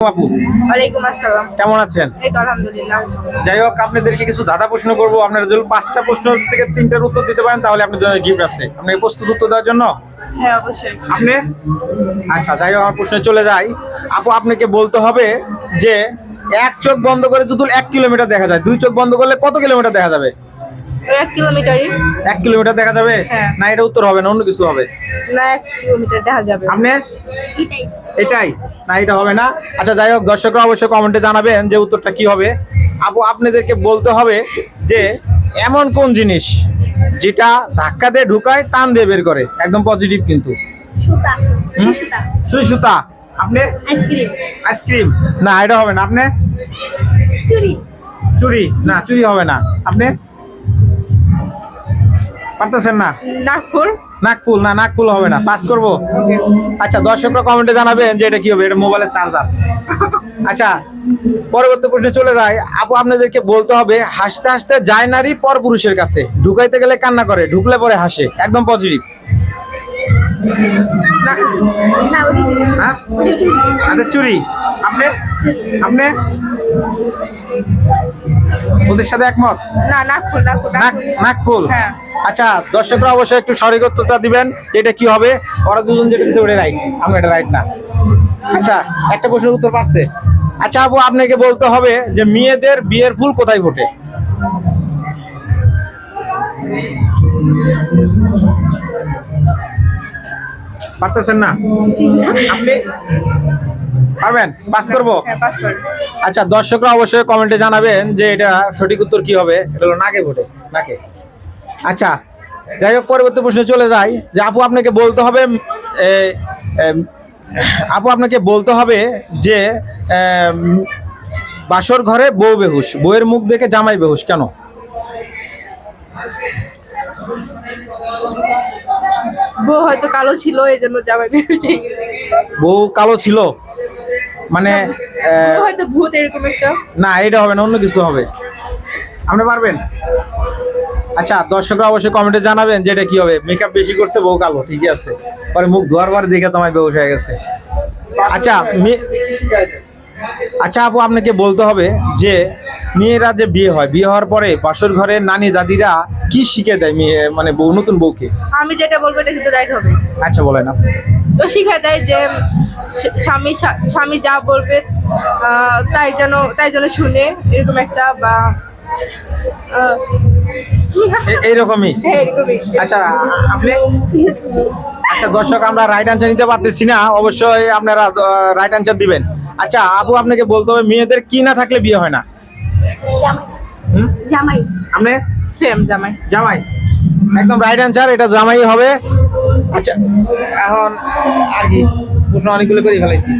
আপু? ওয়ালাইকুম আসসালাম। কেমন আছেন? এই তো আলহামদুলিল্লাহ। যাই হোক আপনাদেরকে কিছু ধাঁধা প্রশ্ন করব। আপনারা যদি পাঁচটা প্রশ্ন থেকে তিনটার উত্তর দিতে পারেন তাহলে আপনাদের জন্য গিফট আছে। আপনি প্রস্তুত উত্তর দেওয়ার জন্য? হ্যাঁ অবশ্যই। আপনি? আচ্ছা যাই হোক আমার প্রশ্নে চলে যাই। আপু আপনাকে বলতে হবে যে এক চোখ বন্ধ করে যদি এক কিলোমিটার দেখা যায়। দুই চোখ বন্ধ করলে কত কিলোমিটার দেখা যাবে? এক কিলোমিটারই। এক কিলোমিটার দেখা যাবে? হ্যাঁ। না এটা উত্তর হবে না অন্য কিছু হবে। না এক কিলোমিটার দেখা যাবে। আপনি? এটাই। না এটা হবে না। আচ্ছা যাই হোক দর্শকরা অবশ্যই কমেন্টে জানাবেন যে উত্তরটা কি হবে। আপু আপনাদেরকে বলতে হবে যে এমন কোন জিনিস যেটা ধাক্কা দিয়ে ঢুকায় টান দিয়ে বের করে? একদম পজিটিভ কিন্তু। সুতা। সুতা। সুই সুতা। আপনি? Ice cream. Ice cream. না এটা হবে না। আপনি? চুরি চুরি না চুরি হবে না। আপনি? পারতেছেন না? নাগপুর নাকপুল না নাকপুল হবে না পাস করব। আচ্ছা দর্শকরা কমেন্টে জানাবেন যে এটা কি হবে এটা মোবাইলের চার্জার আচ্ছা পরবর্তী প্রশ্নে চলে যায় আপু আপনাদেরকে বলতে হবে হাসতে হাসতে যায় নারী পর পুরুষের কাছে। ঢুকাইতে গেলে কান্না করে ঢুকলে পরে হাসে। একদম পজিটিভ চুরি হ্যাঁ? হাতের চুরি। আপনি? আপনি? ওদের সাথে একমত? না নাগপুর নাগপুর নাক নাগপুর নাকফুল? হ্যাঁ। আচ্ছা দর্শকরা অবশ্যই একটু সঠিক উত্তরটা দিবেন এটা কি হবে। ওরা দুজন যেটা দিচ্ছে ওটা রাইট আমি এটা রাইট না। আচ্ছা একটা প্রশ্নের উত্তর পারছে? আচ্ছা আপু আপনাকে বলতে হবে যে মেয়েদের বিয়ের ফুল কোথায় ফোটে? পারতেছেন না? আপনি? পারবেন? পাস করব? হ্যাঁ আচ্ছা দর্শকরা অবশ্যই কমেন্টে জানাবেন যে এটা সঠিক উত্তর কি হবে? এটা হলো নাকে ভোটে নাকে। আচ্ছা যাই হোক পরবর্তী প্রশ্নে চলে যাই। যে আপু আপনাকে বলতে হবে আপু আপনাকে বলতে হবে যে বাসর ঘরে বউ বেহুশ বউয়ের মুখ দেখে জামাই বেহুশ কেন? বউ হয়তো কালো ছিল এই জন্য জামাই বেরোচ্ছে বউ কালো ছিল? মানে হয়তো ভূত এরকম একটা। না এটা হবে না অন্য কিছু হবে। আপনি পারবেন? আচ্ছা দর্শকরা অবশ্যই কমেন্টে জানাবেন যে এটা কি হবে। মেকআপ বেশি করছে বউ কালো ঠিকই আছে। পরে মুখ ধোয়ার পরে দেখে তোমার বেউস হয়ে গেছে। আচ্ছা আচ্ছা আপু আপনাকে বলতে হবে যে মেয়েরা যে বিয়ে হয় বিয়ে হওয়ার পরে বাসর ঘরে নানি দাদিরা কি শিখে দেয় মেয়ে মানে বউ নতুন বউকে? আমি যেটা বলব এটা কিন্তু রাইট হবে। আচ্ছা বলেন না তো শিখায় দেয় যে স্বামী স্বামী যা বলবে তাই যেন তাই যেন শুনে এরকম একটা বা এইরকমই হ্যাঁ, আচ্ছা আপনি আচ্ছা দর্শক আমরা রাইট আনসার নিতে পারতেছি না। অবশ্যই আপনারা রাইট আনসার দিবেন। আচ্ছা আপু আপনাকে বলতে হবে মেয়েদের কি না থাকলে বিয়ে হয় না? জামাই। আপনি? সেম জামাই। জামাই। একদম রাইট আনসার এটা জামাই হবে। আচ্ছা এখন আর কি প্রশ্ন অনেকগুলো করে ফেলাইছি।